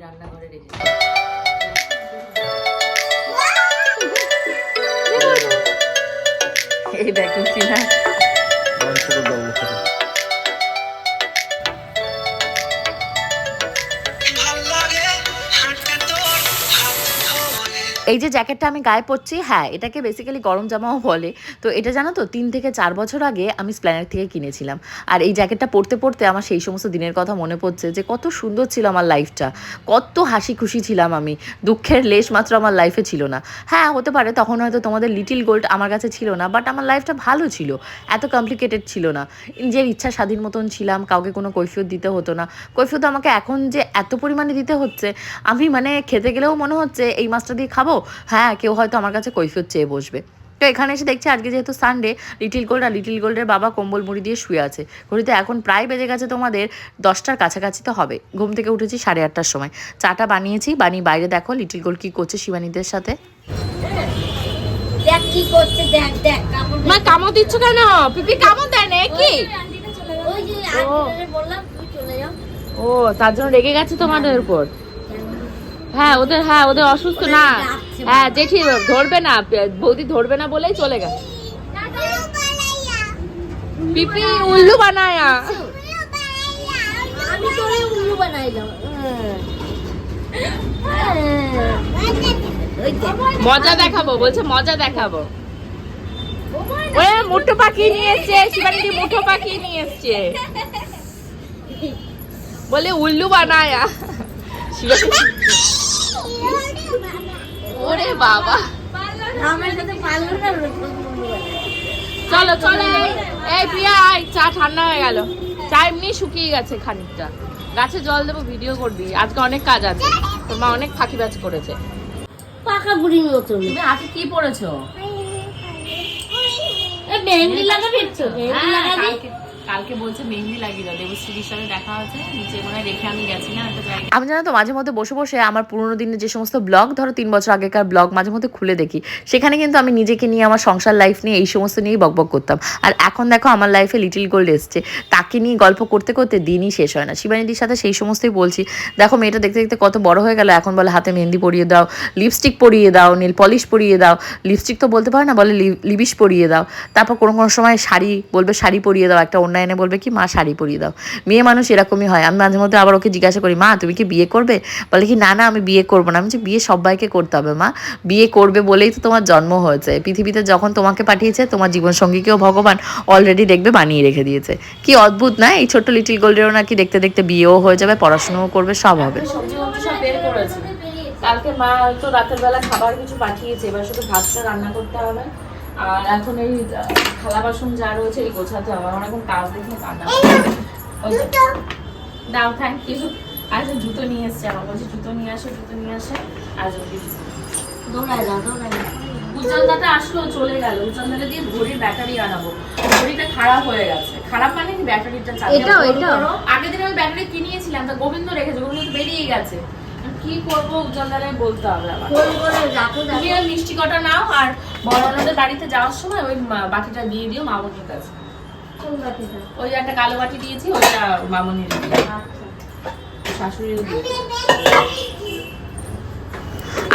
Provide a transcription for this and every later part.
রান্নাঘরে রেখে এই ভ্যাকুম ক্লিনার এই যে জ্যাকেটটা আমি গায়ে পরছি হ্যাঁ এটাকে বেসিক্যালি গরম জামাও বলে। তো এটা জানো তো, তিন থেকে চার বছর আগে আমি স্প্ল্যানেট থেকে কিনেছিলাম। আর এই জ্যাকেটটা পরতে পরতে আমার সেই সমস্ত দিনের কথা মনে পড়ছে যে কত সুন্দর ছিল আমার লাইফটা কত হাসি খুশি ছিলাম আমি। দুঃখের লেশ মাত্র আমার লাইফে ছিল না। হ্যাঁ হতে পারে তখন হয়তো তোমাদের লিটিল গোল্ড আমার কাছে ছিল না বাট আমার লাইফটা ভালো ছিল। এত কমপ্লিকেটেড ছিল না। নিজের ইচ্ছা স্বাধীন মতন ছিলাম, কাউকে কোনো কৈফিয়ত দিতে হতো না। কৈফিয়ত আমাকে এখন যে এত পরিমাণে দিতে হচ্ছে, আমি মানে খেতে গেলেও মনে হচ্ছে এই মাছটা দিয়ে খাব? হ্যাঁ কেউ হয়তো আমার কাছে কৈফিয়ত চেয়ে বসবে। তো এখানে এসে দেখছি আজকে যেহেতু সানডে লিটিল গোল্ড আর লিটিল গোল্ডের বাবা কম্বল মুড়ি দিয়ে শুয়ে আছে। ঘড়িতে এখন প্রায় বেজে গেছে তোমাদের দশটার কাছাকাছি তো হবে। ঘুম থেকে উঠেছি সাড়ে আটটার সময়। চাটা বানিয়েছি বানিয়ে বাইরে দেখো লিটিল গোল্ড কী করছে শিবানীদের সাথে। দেখ কি করছে দেখ দেখ কাপড় মা কামড় দিচ্ছ কেন? পিপি কামড় দেয় না কি? ওই যে আগে বললাম তুই চলে যাও। ও তার জন্য রেগে গেছে তোমাদের উপর? হ্যাঁ ওদের হ্যাঁ ওদের অসুস্থ না। হ্যাঁ জেঠি ধরবে না বৌদি ধরবে না বলেই চলে গেছে। পিপি উল্লু বানায়া। আমি তোরে উল্লু বানাইলাম। মজা দেখাবো বলছে মজা দেখাবো। ওরে মুঠো পাখি নিয়ে এসছে শিবানীদি মুঠো পাখি নিয়ে এসছে। বলে উল্লু বানায়া। শিবানী ওরে বাবা। আমার সাথে পারল না চলো চলো এই- প্রিয়া আয়, চা ঠান্ডা হয়ে গেল। চা এমনি শুকিয়ে গেছে খানিকটা। গাছে জল দেবো ভিডিও করবি। আজকে অনেক কাজ আছে। তোর মা অনেক ফাঁকিবাজ করেছে। পাকা বুড়ির মতন তুমি হাতে কি পড়েছো মেহেন্দি লাগাবি মেহেন্দি হ্যাঁ, লাগাবি? কালকে- বলছে মেহেন্দি লাগিয়ে দাও, দেবশ্রীর সাথে দেখা হচ্ছে নিচে মনে রেখে আমি গেছি না, একটা জায়গায়। আমি জানো তো, মাঝে মধ্যে বসে বসে আমার পুরোনো দিনের যে সমস্ত ব্লগ ধরো তিন বছর আগেকার ব্লগ মাঝে মধ্যে খুলে দেখি। সেখানে কিন্তু আমি নিজেকে নিয়ে, আমার সংসার লাইফ নিয়ে, এই সমস্ত নিয়েই বকবক করতাম। আর এখন দেখো, আমার লাইফে লিটিল গোল্ড এসছে। তাকে নিয়ে গল্প করতে করতে দিনই শেষ হয় না। শিবানীদির সাথে সেই সমস্তই বলছি। দেখো, মেয়েটা দেখতে দেখতে কত বড় হয়ে গেল। এখন বলে, হাতে মেহেন্দি পরিয়ে দাও লিপস্টিক পরিয়ে দাও নীল পলিশ পরিয়ে দাও। লিপস্টিক তো বলতে পারে না, বলে লিবিশ পরিয়ে দাও। তারপর কোনো কোনো সময় শাড়ি বলবে, শাড়ি পরিয়ে দাও, একটা অন্য এনে বলবে কি, মা, শাড়ি পরিয়ে দাও। মেয়ে মানুষ এরকমই হয়। আমি মাঝে মধ্যে আবার ওকে জিজ্ঞাসা করি, মা, তুমি কি বিয়ে করবে? বলে কি, না না, আমি বিয়ে করব না। আমি যে বিয়ে সবাইকে করতে হবে, মা। বিয়ে করবে বলেই তো তোমার জন্ম হয়েছে। পৃথিবীতে যখন তোমাকে পাঠিয়েছে, তোমার জীবনসঙ্গীকেও ভগবান অলরেডি দেখবে, বানিয়ে রেখে দিয়েছে। কি অদ্ভুত, না? এই ছোট্ট লিটিল গোল্ডেরও নাকি দেখতে দেখতে বিয়েও হয়ে যাবে, পড়াশোনাও করবে, সব হবে। কালকে মা তো রাতের বেলা খাবার কিছু পাঠিয়েছে, এবার শুধু ভাতটা রান্না করতে হবে। আর এখন এই থালা বাসন যা রয়েছে এই গোছাতে হবে। আমার এখন কাজ দেখে কান্না দাও থ্যাংক ইউ আর জুতো নিয়ে এসছে আমার বলছে জুতো নিয়ে আসো জুতো নিয়ে আসে। আর দৌড়ায় যাও দৌড়ায় যাও। উজ্জ্বলদাটা আসলো চলে গেল। উজ্জ্বলদাটা দিয়ে ঘড়ির ব্যাটারি আনাবো। ঘড়িটা খারাপ হয়ে গেছে। খারাপ মানে কি? ব্যাটারিটা চালিয়ে? আগের দিন আমি ব্যাটারি কিনিয়েছিলাম তা গোবিন্দ রেখেছে। গোবিন্দ তো বেরিয়ে গেছে। কি করব উজ্জ্বলদারে বলতে হবে আমার ফোন করে রাখো তুমি ওই মিষ্টি কটা নাও আর বড়নদের বাড়িতে যাওয়ার সময় ওই বাটিটা দিয়ে দিও মামনির কাছে। কোন বাটিটা? ওই যে একটা কালো বাটি দিয়েছি ওইটা মামনির। আচ্ছা। শাশুড়ির।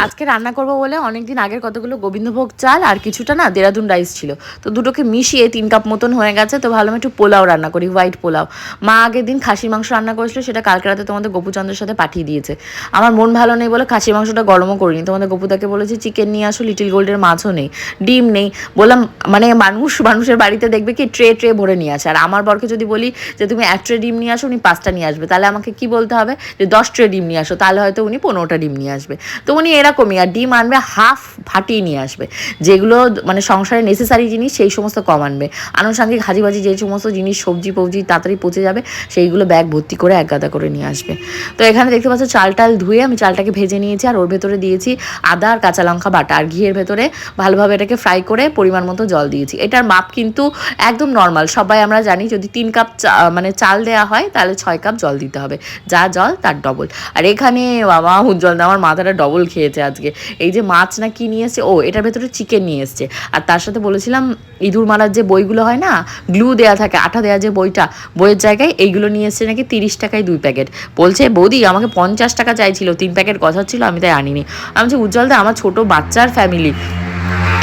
আজকে রান্না করব বলে অনেকদিন আগের কতগুলো গোবিন্দভোগ চাল আর কিছুটা না দেরাদুন রাইস ছিল। তো দুটোকে মিশিয়ে তিন কাপ মতন হয়ে গেছে। তো ভালো একটু পোলাও রান্না করি হোয়াইট পোলাও। মা আগের দিন খাসির মাংস রান্না করেছিল, সেটা কালকে রাতে তোমাদের গোপুচন্দ্রের সাথে পাঠিয়ে দিয়েছে। আমার মন ভালো নেই বলে খাসির মাংসটা গরমও করিনি। তোমাদের গোপুদাকে বলেছি চিকেন নিয়ে আসো লিটিল গোল্ডের মাছও নেই, ডিম নেই। বললাম মানে মানুষ, মানুষের বাড়িতে দেখবে কি ট্রে ট্রে ভরে নিয়ে আসে। আর আমার বরকে যদি বলি যে, তুমি এক ট্রে ডিম নিয়ে আসো, উনি পাঁচটা নিয়ে আসবে। তাহলে আমাকে কি বলতে হবে? যে, দশ ট্রে ডিম নিয়ে আসো। তাহলে হয়তো উনি পনেরোটা ডিম নিয়ে আসবে। তো উনি এরকমই আর ডিম আনবে হাফ ফাটিয়ে নিয়ে আসবে। যেগুলো মানে সংসারে নেসেসারি জিনিস, সেই সমস্ত কম আনবে। আনুষঙ্গিক হাজিবাজি যে সমস্ত জিনিস, সবজি ফবজি তাড়াতাড়ি পচে যাবে, সেইগুলো ব্যাগ ভর্তি করে এক গাদা করে নিয়ে আসবে। তো এখানে দেখতে পাচ্ছ চাল টাল ধুয়ে আমি চালটাকে ভেজে নিয়েছি আর ওর ভেতরে দিয়েছি আদা আর কাঁচা লঙ্কা বাটা। আর ঘিয়ের ভেতরে ভালোভাবে এটাকে ফ্রাই করে পরিমাণ মতো জল দিয়েছি। এটার মাপ কিন্তু একদম নর্মাল সবাই আমরা জানি যদি তিন কাপ মানে চাল দেওয়া হয়, তাহলে ছয় কাপ জল দিতে হবে। যা জল তার ডবল আর এখানে বাবা উজ্জ্বল দা আমার মাথাটা ডবল খেয়েছে। আজকে। এই যে মাছ না কি নিয়ে এসছে ও, এটার ভেতরে চিকেন নিয়ে এসছে। আর তার সাথে বলেছিলাম, ইঁদুর মারার যে বইগুলো হয় না গ্লু দেয়া থাকে, আঠা দেয়া যে বইটা, বইয়ের জায়গায় এইগুলো নিয়ে এসছে নাকি তিরিশ টাকায় দুই প্যাকেট বলছে, বৌদি, আমাকে পঞ্চাশ টাকা চাইছিল, তিন প্যাকেট কথা ছিল, আমি তাই আনিনি। আমি বলছি উজ্জ্বল দা আমার ছোটো বাচ্চার ফ্যামিলি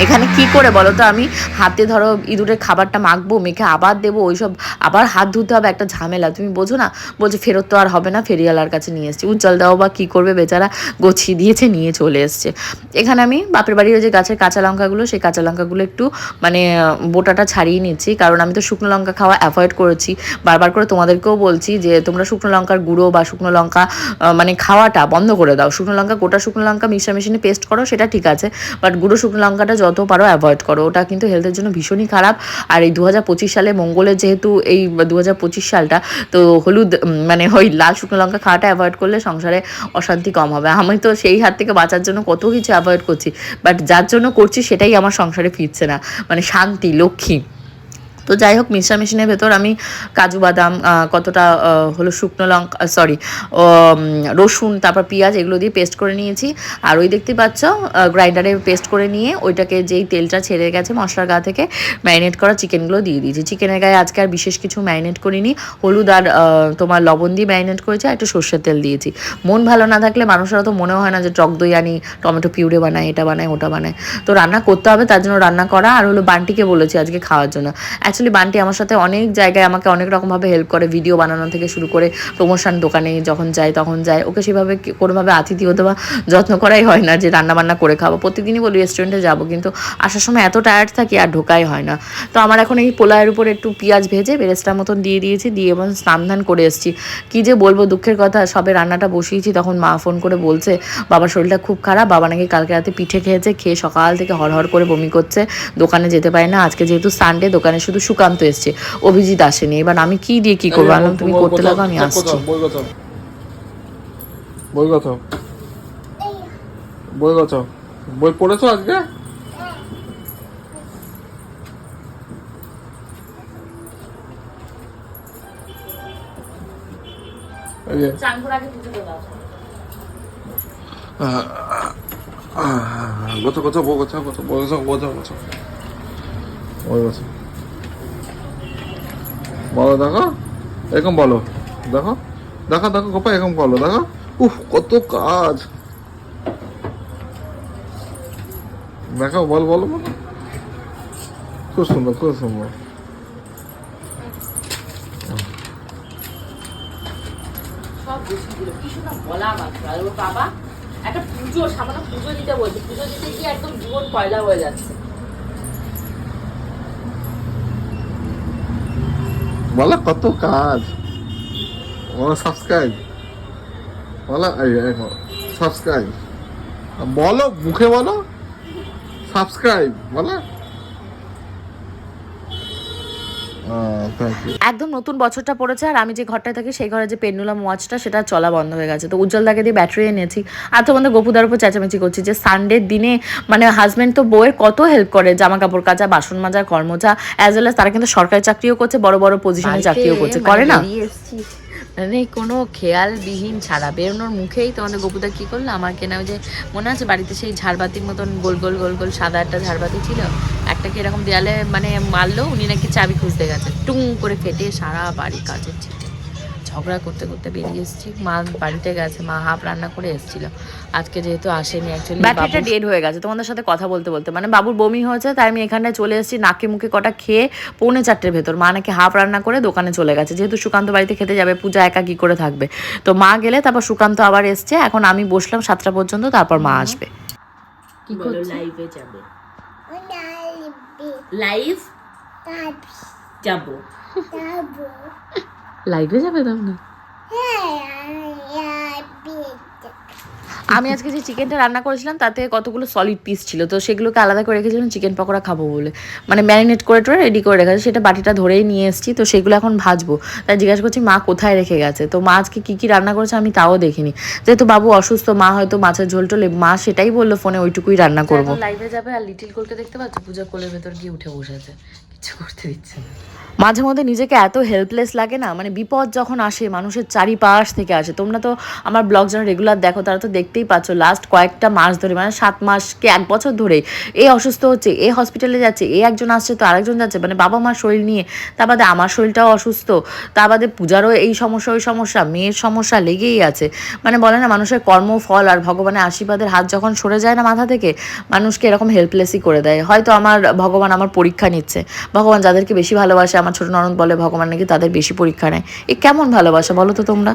এখানে কি করে বলো তো? আমি হাতে ধরো ইঁদুরের খাবারটা মাখবো, মেখে আবার দেবো, ওইসব আবার হাত ধুতে হবে একটা ঝামেলা। তুমি বোঝো না? বলছে, ফেরত তো আর হবে না, ফেরিওয়ালার কাছে নিয়ে এসেছি। উজ্জ্বল, দাও বা কী করবে বেচারা? গছিয়ে দিয়েছে, নিয়ে চলে এসছে। এখানে আমি বাপের বাড়ির যে গাছের কাঁচা লঙ্কাগুলো, সেই কাঁচা লঙ্কাগুলো একটু মানে বোটাটা ছাড়িয়ে নিচ্ছি। কারণ আমি তো শুকনো লঙ্কা খাওয়া অ্যাভয়েড করেছি। বারবার করে তোমাদেরকেও বলছি যে, তোমরা শুকনো লঙ্কার গুঁড়ো বা শুকনো লঙ্কা মানে খাওয়াটা বন্ধ করে দাও। শুকনো লঙ্কা, গোটা শুকনো লঙ্কা মিক্সার মেশিনে পেস্ট করো, সেটা ঠিক আছে। বাট গুঁড়ো শুকনো লঙ্কাটা যত পারো অ্যাভয়েড করো। ওটা কিন্তু হেলথের জন্য ভীষণই খারাপ। আর এই দু হাজার পঁচিশ সালে মঙ্গলের যেহেতু এই দু হাজার পঁচিশ সালটা, তো হলুদ মানে ওই লাল শুকনো লঙ্কা খাওয়াটা অ্যাভয়েড করলে সংসারে অশান্তি কম হবে। আমি তো সেই হাত থেকে বাঁচার জন্য কত কিছু অ্যাভয়েড করছি। বাট যার জন্য করছি সেটাই আমার সংসারে ফিরছে না। মানে শান্তি, লক্ষ্মী। তো যাই হোক মিক্সার মেশিনের ভেতর আমি কাজু বাদাম কতটা হলো শুকনো লঙ্কা সরি রসুন, তারপর পেঁয়াজ, এগুলো দিয়ে পেস্ট করে নিয়েছি। আর ওই দেখতে পাচ্ছ গ্রাইন্ডারে পেস্ট করে নিয়ে ওইটাকে যেই তেলটা ছেড়ে গেছে মশলার গা থেকে ম্যারিনেট করা চিকেনগুলো দিয়ে দিয়েছি। চিকেনের গায়ে আজকে আর বিশেষ কিছু ম্যারিনেট করিনি। হলুদ আর তোমার লবণ দিয়ে ম্যারিনেট করেছি আর একটু সর্ষের তেল দিয়েছি। মন ভালো না থাকলে মানুষেরা তো মনেও হয় না যে টক দই আনি, টমেটো পিউরে বানায়, এটা বানায়, ওটা বানায়। তো রান্না করতে হবে, তার জন্য রান্না করা। আর হলো বান্টিকে বলেছি আজকে খাওয়ার জন্য। অ্যাকচুয়ালি বান্টি আমার সাথে অনেক জায়গায় আমাকে অনেক রকমভাবে হেল্প করে ভিডিও বানানো থেকে শুরু করে প্রমোশন দোকানে যখন যায় তখন যায় ওকে সেভাবে কোনোভাবে আতিথিয়ত বা যত্ন করাই হয় না যে রান্নাবান্না করে খাব। প্রতিদিনই বলি রেস্টুরেন্টে যাব, কিন্তু আসার সময় এত টায়ার্ড থাকি আর ঢোকাই হয় না। তো আমার এখন এই পোলায়ের উপর একটু পেঁয়াজ ভেজে বেরেস্তার মতন দিয়ে দিয়েছি, দিয়ে এবং স্নান ধান করে এসেছি। কী যে বলব, দুঃখের কথা, সবে রান্নাটা বসিয়েছি, তখন মা ফোন করে বলছে বাবার শরীরটা খুব খারাপ, বাবা নাকি কালকে রাতে পিঠে খেয়েছে, খেয়ে সকাল থেকে হরহর করে বমি করছে, দোকানে যেতে পারে না, আজকে যেহেতু সানডে দোকানে শুধু সুকান্ত এসছে অভিজিৎ আসেনি এবার আমি কি দিয়ে কি করব আনলাম তুমি করতে লাগো আমি আসছি বই গোছাও বই গোছাও বই পড়েছো আজকে এই যে গোছো গোছো বই গোছাও গোছো বলো দেখো, এরকম বলো, দেখো দেখো দেখো, গোপা, এরকম বলো, দেখো। উফ, কত কাজ। দেখো, বল, বলো বলো। খুব সুন্দর খুব সুন্দর। বাবা একটা পুজো, সামান্য পুজো দিতে বলছে। পুজো দিতে গিয়ে একদম জীবন হয়ে যাচ্ছে। বলো কত কাজ? বলো সাবস্ক্রাইব বলো সাবস্ক্রাইব বলো মুখে বলো সাবস্ক্রাইব বলো। একদম নতুন বছরটা পড়েছে আর আমি যে ঘরটায় থাকি সেই ঘরে যে পেন্ডুলাম ওয়াচটা সেটা চলা বন্ধ হয়ে গেছে। তো উজ্জ্বল দাকে দিয়ে ব্যাটারি এনেছি আর তোমাদের গোপুদার উপর চেঁচামেচি করছি যে সানডের দিনে মানে হাজব্যান্ড তো বউয়ের কত হেল্প করে জামা কাপড় কাচা বাসন মাজা কর্মচা অ্যাজ ওয়েল তারা কিন্তু সরকারি চাকরিও করছে বড় বড় পজিশনে চাকরিও করছে। করে না? মানে কোনো খেয়ালবিহীন ছাড়া। বেরোনোর মুখেই তোমাদের গপুদা কী করল? আমার কেনা ওই যে মনে আছে বাড়িতে সেই ঝাড়বাতির মতন গোল গোল গোল গোল সাদা একটা ঝাড়বাতি ছিল? একটাকে এরকম দেয়ালে মানে মারলো, উনি নাকি চাবি খুঁজতে গেছে। টুং করে ফেটে সারা বাড়ি কাজের ছিটে ঝগড়া করতে করতে বেরিয়ে এসেছি। মা বাড়িতে গেছে মা হাফ রান্না করে এসেছিল। আজকে যেহেতু আসেনি অ্যাকচুয়ালি ব্যাটারিটা ডেড হয়ে গেছে। তোমাদের সাথে কথা বলতে বলতে মানে বাবুর বমি হয়েছে তাই আমি এখানটায় চলে এসেছি নাকে মুখে কটা খেয়ে পৌনে চারটের ভেতর। মা নাকি হাফ রান্না করে দোকানে চলে গেছে। যেহেতু সুকান্ত বাড়িতে খেতে যাবে পূজা একা কি করে থাকবে? তো মা গেলে তারপর সুকান্ত আবার এসছে। এখন আমি বসলাম সাতটা পর্যন্ত তারপর মা আসবে। কি করছ? লাইভে যাবে। লাইভ যাব। লাইভে যাবে তাহলে আমি আজকে যে চিকেনটা রান্না করেছিলাম তাতে কতগুলো সলিড পিস ছিল। তো সেগুলোকে আলাদা করে রেখেছিলাম চিকেন পকোড়া খাব বলে। মানে ম্যারিনেট করে টোরে রেডি করে রেখেছে সেটা বাটিটা ধরেই নিয়ে এসেছি তো সেগুলো এখন ভাজবো। তাই জিজ্ঞাসা করছি মা কোথায় রেখে গেছে? তো মা আজকে কী কী রান্না করেছে আমি তাও দেখিনি। যেহেতু বাবু অসুস্থ মা হয়তো মাছের ঝোল টোলে মা সেটাই বলল ফোনে ওইটুকুই রান্না করব। লাইভে যাবে আর লিটিল কোলকে দেখতে পাচ্ছ? পূজা কোলের ভেতর গিয়ে উঠে বসেছে কিছু করতে দিচ্ছে না। মাঝে মধ্যে নিজেকে এত হেল্পলেস লাগে না মানে বিপদ যখন আসে, মানুষের চারিপাশ থেকে আসে। তোমরা তো আমার ব্লগ যারা রেগুলার দেখো, তারা তো দেখতেই পাচ্ছ লাস্ট কয়েকটা মাস ধরে মানে সাত মাস কি এক বছর ধরে, এ অসুস্থ হচ্ছে, এ হসপিটালে যাচ্ছে, এ একজন আসছে, তো আরেকজন যাচ্ছে মানে বাবা মার শরীর নিয়ে। তা বাদে আমার শরীরটাও অসুস্থ, তা বাদে পূজারও এই সমস্যা, ওই সমস্যা, মেয়ের সমস্যা লেগেই আছে। মানে বলে না, মানুষের কর্মফল আর ভগবানের আশীর্বাদের হাত যখন সরে যায় না মাথা থেকে, মানুষকে এরকম হেল্পলেসই করে দেয়। হয়তো আমার ভগবান আমার পরীক্ষা নিচ্ছে, ভগবান যাদেরকে বেশি ভালোবাসে, আমার ছোট ননদ বলে ভগবান নাকি তাদের বেশি পরীক্ষা নেয়? এ কেমন ভালোবাসা বলো তো তোমরা?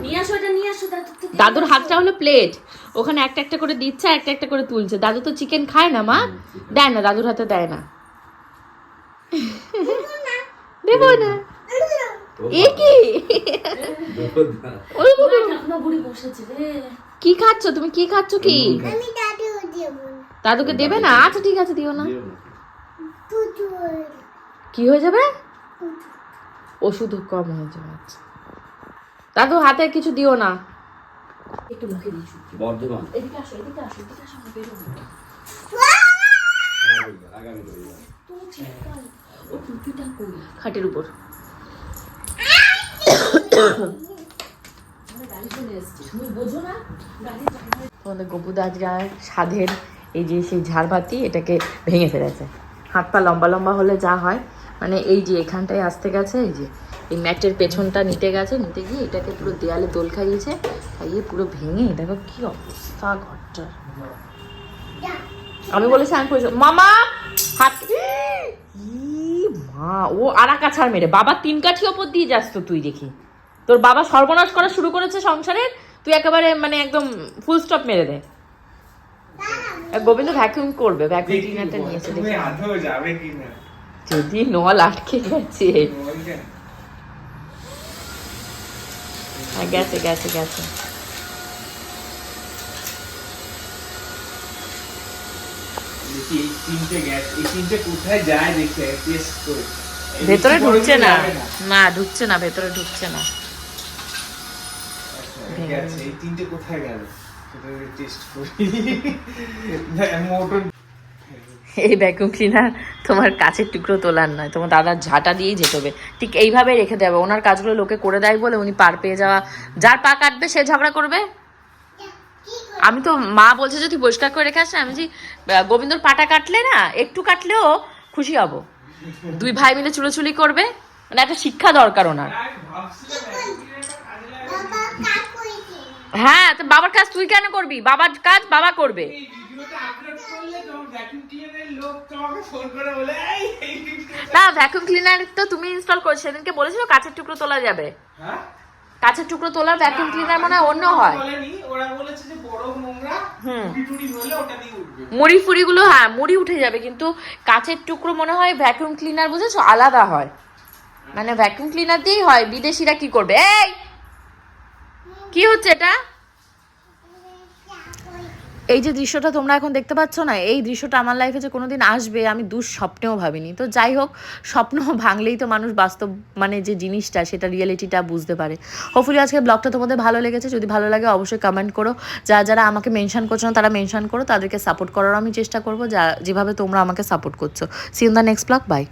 দাদুর হাতটা হলো প্লেট ওখানে একটা একটা করে দিচ্ছে একটা একটা করে তুলছে। দাদু তো চিকেন খায় না মা? দেয় না দাদুর হাতে দেয় না। দেবো না। এ কি খাচ্ছ? তুমি কি খাচ্ছ কি? আমি দাদু দেবো দাদুকে দেবে না? আচ্ছা ঠিক আছে দিও না। কি হয়ে যাবে? ওষুধ কম হয়ে যাবে। দাদু হাতে কিছু দিও না। একটু মুখে বর্ধমান। এদিকে আসো এদিকে আসো এদিকে আসো ও টুপিটা কই? খাটের উপর। তোমাদের গপুদা আজকে সাধের এই যে সেই ঝাড়বাতি এটাকে ভেঙে ফেলেছে। হাত পা লম্বা লম্বা হলে যা হয় মানে এই যে এখানটায় আসতে গেছে এই যে এই ম্যাটের পেছনটা নিতে গেছে নিতে গিয়ে এটাকে পুরো দেয়ালে দোল খাইয়েছে খাইয়ে পুরো ভেঙে দেখো কি অবস্থা ঘরটার আমি বলেছি আমি পয়সা মামা হাত ই মা ও আর এক কাছাড় মেরে। বাবা তিন কাঠি ওপর দিয়ে যাস তো তুই দেখি। তোর বাবা সর্বনাশ করা শুরু করেছে সংসারে তুই একেবারে মানে একদম ফুল স্টপ মেরে দে। আর গোবিন্দ ভ্যাকুয়াম করবে ভ্যাকুয়াম ক্লিনারটা নিয়েছে তুমি দেখি। আধেও যাবে কি না যদি নল আটকে গেছে। হ্যাঁ গেছে গেছে গেছে। ভেতরে ঢুকছে না। না। ঢুকছে না ভেতরে ঢুকছে না। আচ্ছা, এই তিনটে কোথায় গেল? সেটা টেস্ট করি। মোটর এই ভ্যাকুয়াম ক্লিনার তোমার কাছের টুকরো তোলার নয় তোমার দাদার ঝাঁটা দিয়েই যেতে হবে ঠিক এইভাবে রেখে দেবে ওনার কাজগুলো লোকে করে দেয় বলে উনি পার পেয়ে যাওয়া। যার পা কাটবে সে ঝগড়া করবে? আমি তো মা বলছে যদি পরিষ্কার করে রেখে আসে আমি যে গোবিন্দর পাটা কাটলে না একটু কাটলেও খুশি হব। দুই ভাই মিলে চুলোচুলি করবে মানে একটা শিক্ষা দরকার ওনার। হ্যাঁ তো বাবার কাজ তুই কেন করবি? বাবার কাজ বাবা করবে। ভিডিওটা আপলোড করলে তোমার ভ্যাকুয়াম ক্লিনারের লোক তোমাকে ফোন করে বলে এই এই না ভ্যাকুয়াম ক্লিনার তো তুমি ইনস্টল করছ সেদিনকে বলেছিল কাছের টুকরো তোলা যাবে। হ্যাঁ? কাছের টুকরো তোলার ভ্যাকুয়াম ক্লিনার মনে হয়। অন্য হয় ওরা বলেছে যে বড় নোংরা টুটি টুটি হলে ওটা দিয়ে উঠবে। মুড়ি ফুড়িগুলো হ্যাঁ মুড়ি উঠে যাবে কিন্তু কাছের টুকরো মনে হয় ভ্যাকুয়াম ক্লিনার বুঝেছ আলাদা হয়। মানে ভ্যাকুম ক্লিনার দিয়েই হয় বিদেশিরা কি করবে? এই! কি হচ্ছে এটা? এই যে দৃশ্যটা তোমরা এখন দেখতে পাচ্ছ না, এই দৃশ্যটা আমার লাইফে যে কোনোদিন আসবে আমি দুঃস্বপ্নেও ভাবিনি। তো যাই হোক, স্বপ্ন ভাঙলেই তো মানুষ বাস্তব মানে যে জিনিসটা সেটা রিয়েলিটিটা বুঝতে পারে। হোপফুলি আজকে ব্লগটা তোমাদের ভালো লেগেছে। যদি ভালো লাগে অবশ্যই কমেন্ট করো। যারা যারা আমাকে মেনশন করছ না, তারা মেনশন করো। তাদেরকে সাপোর্ট করার আমি চেষ্টা করব। যা, যেভাবে তোমরা আমাকে সাপোর্ট করছ। See in the next blog bye